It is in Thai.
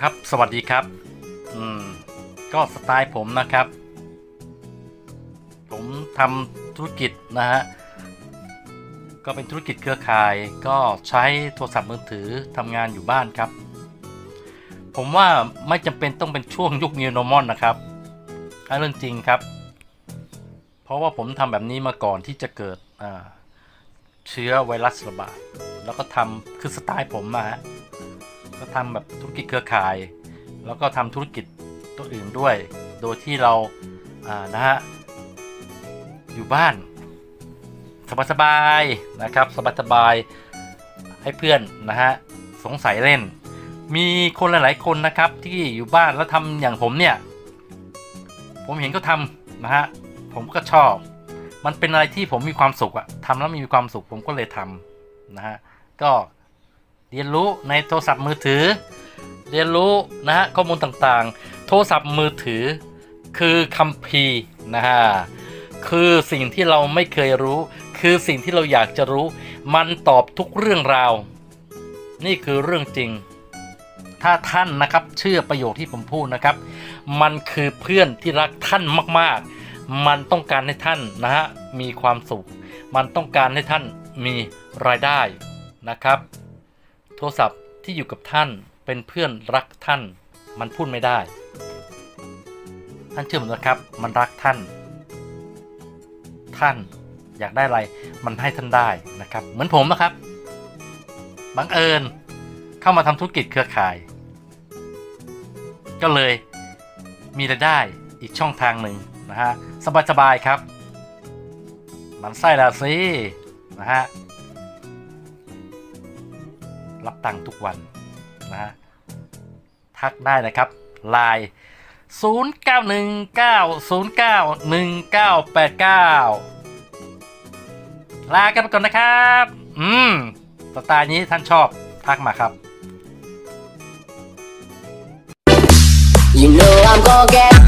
ครับ สวัสดีครับ อืม ก็สไตล์ผมนะครับ ผมทำธุรกิจนะฮะ ก็เป็นธุรกิจเครือข่าย ก็ใช้โทรศัพท์มือถือทำงานอยู่บ้านครับ ผมว่าไม่จำเป็นต้องเป็นช่วงยุค New Normal นะครับอันเรื่องจริงครับ เพราะว่าผมทำแบบนี้มาก่อนที่จะเกิดเชื้อไวรัสระบาด แล้วก็ทำคือสไตล์ผมมาฮะ ก็ทำแบบธุรกิจเครือข่าย แล้วก็ทำธุรกิจตัวอื่นด้วย โดยที่เราอ่านะฮะอยู่บ้านสบายๆนะครับสบายๆให้เพื่อนนะฮะสงสัยเล่น มีคนหลายๆคนนะครับที่อยู่บ้านแล้วทำอย่างผมเนี่ย ผมเห็นเขาทำนะฮะผมก็ชอบ มันเป็นอะไรที่ผมมีความสุขอะทำแล้วมีความสุขผมก็เลยทำนะฮะก็ เรียนรู้ในโทรศัพท์มือถือ เรียนรู้นะฮะข้อมูลต่างๆ โทรศัพท์มือถือ คือคัมภีร์นะฮะคือสิ่งที่เราไม่เคยรู้ คือสิ่งที่เราอยากจะรู้ มันตอบทุกเรื่องราว นี่คือเรื่องจริง ถ้าท่านนะครับเชื่อประโยคที่ผมพูดนะครับ มันคือเพื่อนที่รักท่านมากๆ มันต้องการให้ท่านนะฮะมีความสุข มันต้องการให้ท่านมีรายได้นะครับ โทรศัพท์ที่อยู่กับท่านเป็นเพื่อนรักท่าน มันพูดไม่ได้ ท่านเชื่อผมนะครับ มันรักท่าน ท่านอยากได้อะไรมันให้ท่านได้นะครับ เหมือนผมนะครับบังเอิญเข้ามาทำธุรกิจเครือข่าย ก็เลยมีรายได้อีกช่องทางหนึ่งนะฮะสบายๆครับ มันไส้ละสินะฮะ รับตังค์ทุกวันนะทักได้นะครับไลน์ 0919091989 ลากันไปก่อนนะครับ อืมสไตล์นี้ท่านชอบทักมาครับ You know I'm gonna get